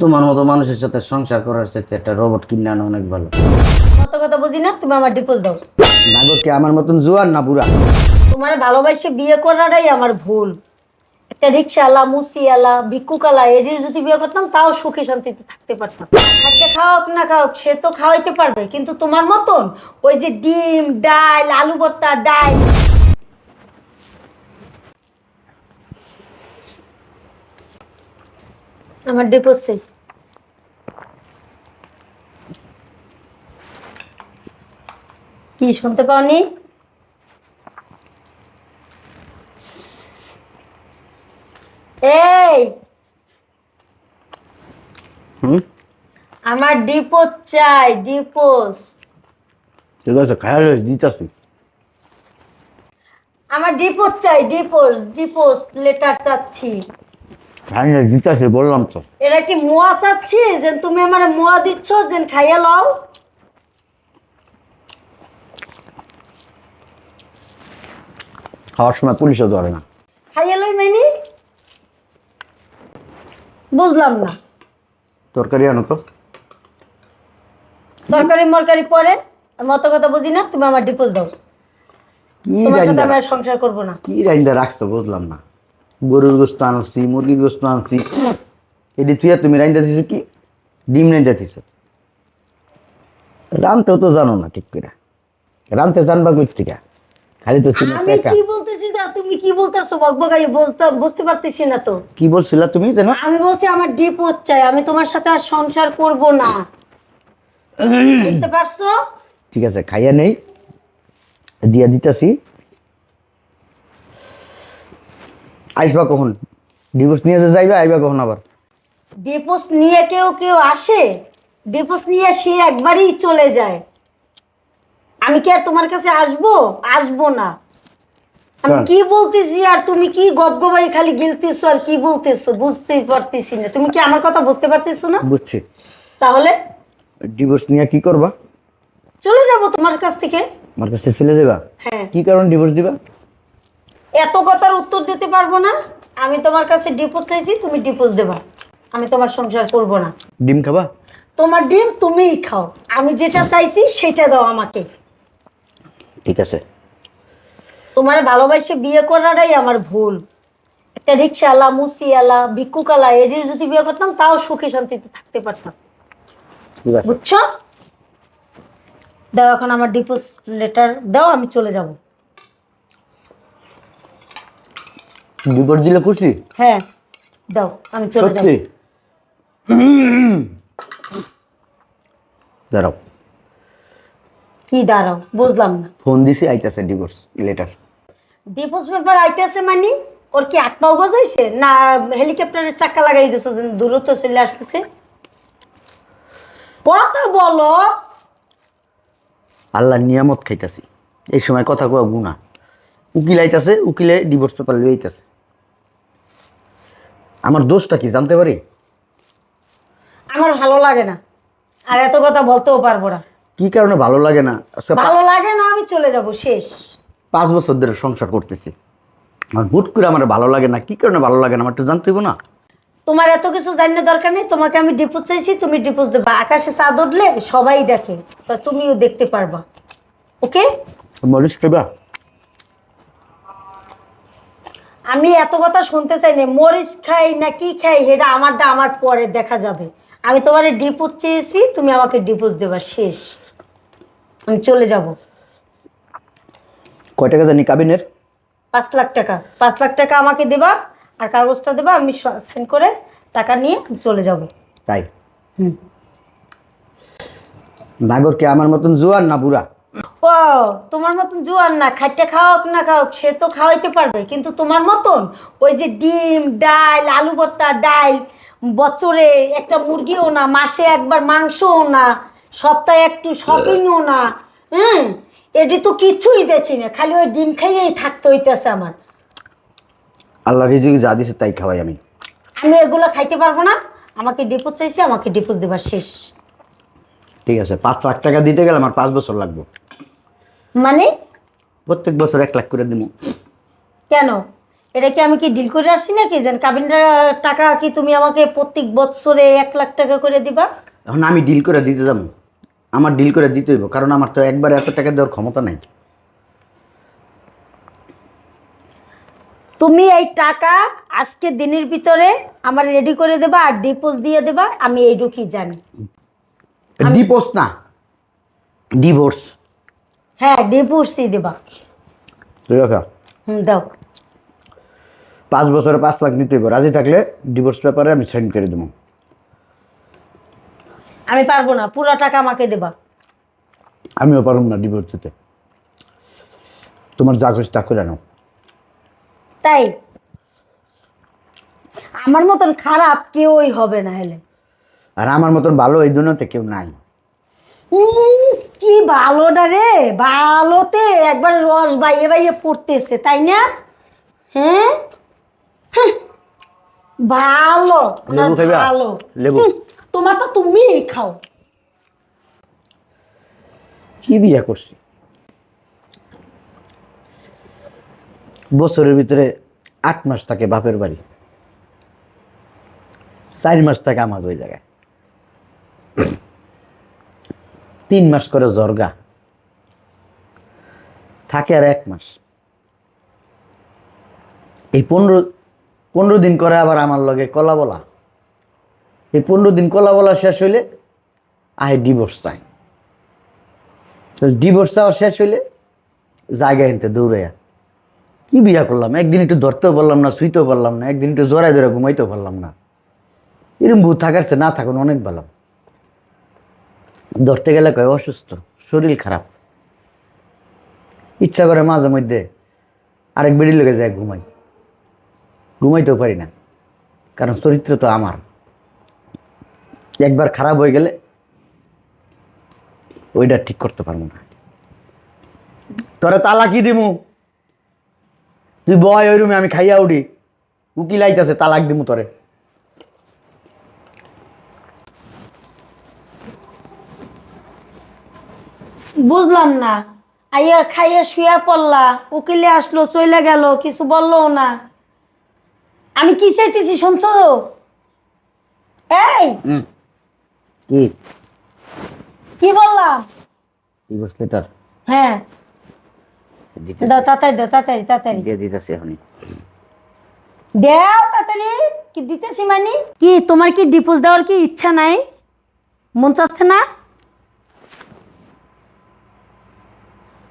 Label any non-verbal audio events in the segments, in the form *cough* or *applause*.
তোমার মতো মানুষের সাথে সংসার করার সাথে একটা রোবট কিনে আনা অনেক ভালো। কত কথা বুঝি না? তুমি আমার ডিপোজ দাও। নাগর কি আমার মতন জোয়ার না বুড়া? তোমার ভালোবাসে বিয়ে করাটাই আমার ভুল। একটা রিক্সাওয়ালা মুসিওয়ালা ভিক্ষুকালা এদের যদি বিয়ে করতাম তাও সুখে শান্তিতে থাকতে পারতাম। খাদ্যে খাওয়াক না খাওয়াক সে তো খাওয়াইতে পারবে। কিন্তু তোমার মতন ওই যে ডিম ডাল আলু ভর্তা ডাল আমার ডিপোজ চাই। কি শুনতে পাওনি? এই! হুম? আমার ডিপোজ চাই ডিপোজ ঠিক আছে খায়াল দিতেছি। আমার ডিপোজ চাই ডিপোজ ডিপোজ লেটার চাচ্ছি। দিতেছি বললাম তো। এরা কি মোয়া চাচ্ছি? যে তুমি আমার মোয়া দিচ্ছ যে খাইয়া লও। খাওয়ার সময় পুলিশও ধরে না। খাইয়া লই বুঝলাম না। তরকারি আনো তো। তরকারি মরকারি পরে? আমি অত কথা বুঝি না তুমি আমার ডিপোজ দাও। কি তোমার সাথে রাইন্দা? আমি আর সংসার করব না। কি রাইন্দা রাখছো বুঝলাম না। গরুর গোস্ত আনছি মুরগির গোস্ত আনছি। এটি তুই আর তুমি রাইন্দা দিছো কি? ডিম রাইন্দা দিছো। রানতেও তো জানো না ঠিক করে। রানতে জানবা কই থেকে খালি তো ছিল আমি কি বলতেছি না তুমি কি বলতেছো? বকবকাই বুঝতে বুঝতে পারতেছি না তো। কি বলছিলা তুমি জানো আমি বলছি আমার ডিপোজ চাই আমি তোমার সাথে আর সংসার করব না। *clears throat* বুঝতে পারছ? ঠিক আছে খাইয়া নেই। দিয়া দিতেছি। আইসবা কখন? ডিভোর্স নিয়ে যে যাইবা আইবা কখন আবার? ডিপোজ নিয়ে কেউ কেউ আসে ডিপোজ নিয়ে সে একবারই চলে যায়। আমি কি আর তোমার কাছে আসব? আসব না। আমি কি বলতেছি আর তুমি কি গপগপাই খালি গিলতেছো আর কি বলতেছো? বুঝতেই পারতেছি না। তুমি কি আমার কথা বুঝতে পারতেছো না? বুঝছি। তাহলে? ডিভোর্স নিয়ে কি করবা? চলে যাব তোমার কাছ থেকে। আমার কাছে চলে যাবা হ্যাঁ। কি কারণ ডিভোর্স দিবা? এত কথার উত্তর দিতে পারব না। আমি তোমার কাছে ডিপোজ চাইছি তুমি ডিপোজ দেবা। আমি তোমার সংসার করব না। ডিম খাবা? তোমার ডিম তুমিই খাও। আমি যেটা চাইছি সেটা দাও আমাকে। ঠিক আছে। তোমার ভালোবাসে বিয়ে করাটাই আমার ভুল। একটা রিক্সাওয়ালা মুসিওয়ালা ভিক্ষুকালা এদের যদি বিয়ে করতাম তাও সুখে শান্তিতে থাকতে পারতাম। বুঝছ? দাও এখন আমার ডিপোজ লেটার দাও আমি চলে যাব। ডিভোর্স দিলে খুশি? হ্যাঁ দাও আমি চলে সত্যি? দাঁড়াও। কি দাঁড়াও বুঝলাম না। ফোন দিছি আইতাছে ডিভোর্স লেটার ডিপোজ পেপার আইতেছে মানে? ওর কি এক পাও গজাইছে? না হেলিকপ্টারের চাক্কা লাগাই দিছো দূরত্ব চলে আসতেছে? কথা বলো। আল্লাহ নিয়ামত খাইতাছি। এই সময় কথা কোয়া গুণা উকিল আইতাছে উকিলে ডিভোর্স পেপার লই আইতাছে। আমার দোষটা কি জানতে পারি? আমার ভালো লাগে না। আর এত কথা বলতেও পারব না। কি কারণে ভালো লাগে না? পা- ভালো লাগে না আমি চলে যাব শেষ। পাঁচ বছর ধরে সংসার করতেছি। আমার হুট করে আমার ভালো লাগে না কি কারণে ভালো লাগে না আমার একটু জানতে হইব না? তোমার এত কিছু জানার দরকার নেই তোমাকে আমি ডিপোজ চাইছি তুমি ডিপোজ দেবা। আকাশে চাঁদ উঠলে সবাই দেখে তা তুমিও দেখতে পারবা। ওকে? মরিস পেবা আমি এত কথা শুনতে চাই না মরিচ খাই না কি খাই সেটা আমারটা আমার পরে দেখা যাবে। আমি তোমার ডিপোজ চেয়েছি তুমি আমাকে ডিপোজ দেবা শেষ। আমি চলে যাব। কয় টাকা জানি কাবিনের? পাঁচ লাখ টাকা। পাঁচ লাখ টাকা আমাকে দেবা আর কাগজটা দেবা আমি সাইন করে টাকা নিয়ে চলে যাব। তাই? হুম। নাগর কি আমার মতন জোয়ার না বুড়া? ও তোমার মতন জোয়ার না খাইতে খাওয়াক না খাওয়াক সে তো খাওয়াইতে পারবে। কিন্তু তোমার মতন ওই যে ডিম ডাল আলু ভর্তা ডাল বছরে একটা মুরগিও না মাসে একবার মাংসও না সপ্তাহে একটু শপিংও না হুম? এটি তো কিছুই দেখি না খালি ওই ডিম খাইয়েই থাকতে হইতেছে আমার। আল্লাহ রিজিক যা দিছে তাই খাওয়াই আমি। আমি এগুলো খাইতে পারব না আমাকে ডিপোজ চাইছে আমাকে ডিপোজ দেবার শেষ। ঠিক আছে পাঁচ লাখ টাকা দিতে গেলে আমার পাঁচ বছর লাগবে। মানে? প্রত্যেক বছর এক লাখ করে দিব। কেন? এটা কি আমি কি ডিল করে আসছি নাকি? যেন কাবিনটা টাকা কি তুমি আমাকে প্রত্যেক বছরে এক লাখ টাকা করে দিবা? এখন আমি ডিল করে দিতে যাব। আমার ডিল করে দিতে হইব কারণ আমার তো একবার এত টাকা দেওয়ার ক্ষমতা নাই। তুমি এই টাকা আজকে দিনের ভিতরে আমার রেডি করে দেবা আর ডিপোজ দিয়ে দেবা আমি এইটুকুই জানি। ডিপোস না। ডিভোর্স হ্যাঁ দেবা। ঠিক আছে? হুম দাও। পাঁচ বছরে পাঁচ লাখ হইব। রাজি থাকলে ডিভোর্স পেপারে আমি সাইন করে দেবো। আমি পারব না পুরো টাকা আমাকে দেবা। আমিও পারব না ডিভোর্স দিতে। তোমার যা খুশি তা করে নাও। তাই? আমার মতন খারাপ কেউই হবে না হেলে। আর আমার মতন ভালো এই দুনিয়াতে কেউ নাই। কি ভালোটা রে? ভালোতে একবার রস বাইয়ে বাইয়ে পড়তেছে তাই না? হ্যাঁ? ভালো লেবু খাইবা? ভালো। লেবু। হুঁ, তোমারটা তুমি খাও। কি বিয়ে করছি? বছরের ভিতরে আট মাস থাকে বাপের বাড়ি। চার মাস থাকে আমার ওই জায়গায়। তিন মাস করে জর্গা থাকে আর এক মাস। এই পনেরো পনেরো দিন করে আবার আমার লগে কলা বলা। এই পনেরো দিন কলা বলা শেষ হইলে আহে ডিভোর্স চাই। ডিভোর্স চাওয়া শেষ হইলে জায়গায় এনতে দৌড়াইয়া। কি বিয়া করলাম? একদিন একটু ধরতেও পারলাম না, শুইতেও পারলাম না, একদিন একটু জোড়ায় ধরে ঘুমাইতেও পারলাম না। এরকম ভূত থাকার না থাকুন, অনেক ভালো। ধরতে গেলে কয়, অসুস্থ, শরীর খারাপ। ইচ্ছা করে মাঝে মধ্যে আরেক বেড়ি লেগে যায় ঘুমাই। ঘুমাইতেও পারি না, কারণ চরিত্র তো আমার। একবার খারাপ হয়ে গেলে ওইটা ঠিক করতে পারব না। তোরা তালা কি দিমু। তুই বয় ওই রুমে আমি খাইয়া উঠি। উকিল আইতাছে, তালাক দিমু তোরে। বুঝলাম না। আইয়া খাইয়া শুয়া পড়লা উকিলে আসলো চলে গেল কিছু বলল না। আমি কি চাইতেছি শুনছো? এই! হুম। কি? কি বললাম? ডিভোর্স লেটার হ্যাঁ। দাও তাড়াতাড়ি দাও তাড়াতাড়ি তাড়াতাড়ি। দিয়ে দিতেছি এখনই দেও তাড়াতাড়ি। কি দিতেছি মানে? কি তোমার কি ডিপোজ দেওয়ার কি ইচ্ছা নাই? মন চাচ্ছে না?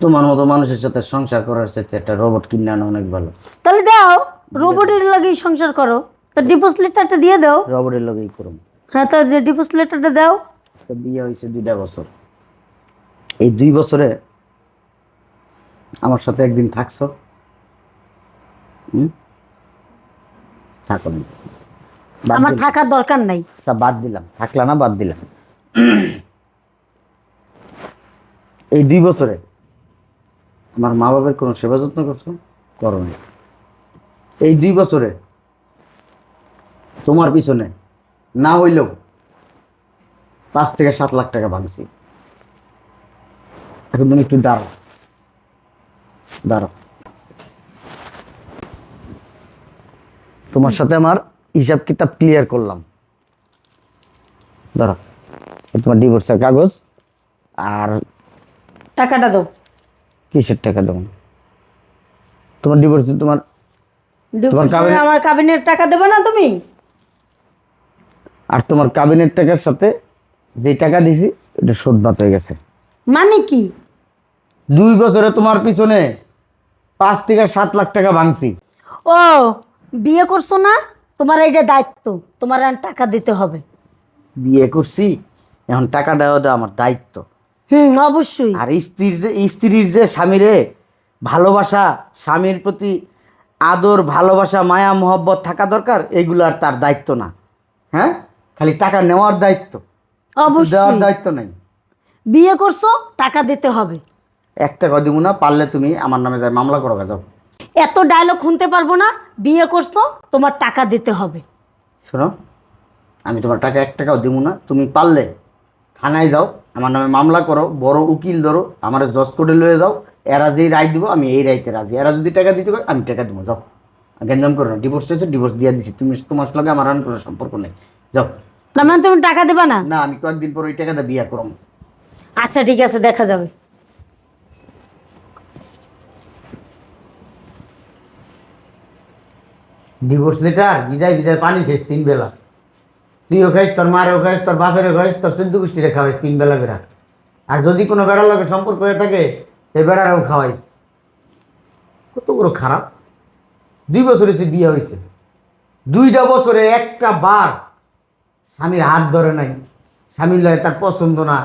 তোমার মতো মানুষের সাথে সংসার করার সাথে একটা রোবট কিনে আনা অনেক ভালো। তাহলে দাও রোবটের লাগেই সংসার করো। তো ডিপোজ লেটারটা দিয়ে দাও। রোবটের লগেই করুন হ্যাঁ তো ডিপোজ লেটারটা দাও। তো বিয়ে হয়েছে দুইটা বছর। এই দুই বছরে আমার সাথে একদিন থাকছো? থাকো আমার থাকার দরকার নাই। তা বাদ দিলাম। থাকলা না বাদ দিলাম। এই দুই বছরে আমার মা বাবার কোনো সেবা যত্ন করছ? করো নাই। এই দুই বছরে তোমার পিছনে না হইলেও পাঁচ থেকে সাত লাখ টাকা ভাঙছি এখন তুমি একটু দাঁড়াও। দাঁড়াও। তোমার সাথে আমার হিসাব কিতাব ক্লিয়ার করলাম। ধরো তোমার ডিভোর্সের কাগজ আর টাকাটা দাও। কিসের টাকা দেবো? তোমার ডিভোর্স তোমার তোমার কাবিনে- আমার কাবিনের টাকা দেবে না তুমি? আর তোমার কাবিনের টাকার সাথে যে টাকা দিছি এটা শোধ বাদ হয়ে গেছে। মানে কি? দুই বছরে তোমার পিছনে পাঁচ থেকে সাত লাখ টাকা ভাঙছি। ও বিয়ে করছ না? তোমার এইটা দায়িত্ব তোমার টাকা দিতে হবে। বিয়ে করছি এখন টাকা দেওয়া দেওয়া আমার দায়িত্ব। হুম অবশ্যই। আর স্ত্রীর যে স্ত্রীর যে স্বামীরে ভালোবাসা স্বামীর প্রতি আদর ভালোবাসা মায়া মহব্বত থাকা দরকার এগুলো আর তার দায়িত্ব না। হ্যাঁ? খালি টাকা নেওয়ার দায়িত্ব। দেওয়ার অবশ্যই। দায়িত্ব নেই। বিয়ে করছ টাকা দিতে হবে। এক টাকা দিব না পারলে তুমি আমার নামে যাই মামলা করো যাও। এত ডায়লগ শুনতে পারব না বিয়ে করছ তোমার টাকা দিতে হবে। শোনো আমি তোমার টাকা এক টাকাও দিব না তুমি পারলে থানায় যাও। আমার নামে মামলা করো বড় উকিল ধরো আমার জজ কোর্টে লয়ে যাও এরা যেই রায় দিব আমি এই রাইতে রাজি। এরা যদি টাকা দিতে পারে আমি টাকা দিব যাও। গ্যাঞ্জাম করো না ডিভোর্স চাইছো ডিভোর্স দিয়ে দিছি। তুমি তোমার সঙ্গে আমার আর কোনো সম্পর্ক নেই। যাও। তার মানে তুমি টাকা দেবা না? না আমি কয়েকদিন পর ওই টাকাটা বিয়া করো আচ্ছা ঠিক আছে দেখা যাবে। ডিভোর্স লেটার বিদায় বিদায় পানি খেয়েছ তিন বেলা। তুইও খাইস, তোর মারও খাইস, তোর বাপেরও খাইস, তোর চোদ্দ গোষ্ঠীরে খাওয়াইস তিন বেলা বেড়া। আর যদি কোনো বেড়ার লোকের সম্পর্ক হয়ে থাকে, সেই বেড়ারও খাওয়াইস। কত বড় খারাপ। দুই বছর হয়েছে বিয়ে হয়েছে। দুইটা বছরে একটা বার স্বামীর হাত ধরে নাই। স্বামীর লয় তার পছন্দ না।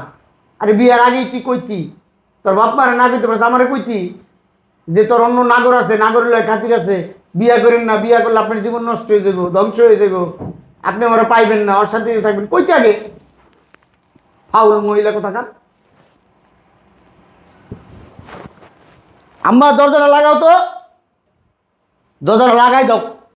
আরে বিয়ের আগেই তুই কইতি? তোর বাপ মারে না কইতে পারছ, আমারে কইতি? যে তোর অন্য নাগর আছে, নাগরের লয় খাতির আছে, বিয়া করেন না, বিয়া করলে আপনার জীবন নষ্ট হয়ে যাব ধ্বংস হয়ে যাব আপনি ওরা পাইবেন না, ওর সাথে থাকবেন। কইতে আগে? ফাউল মহিলা কোথাকার? আম্মা, দরজাটা লাগাও তো। দরজাটা লাগাই দাও।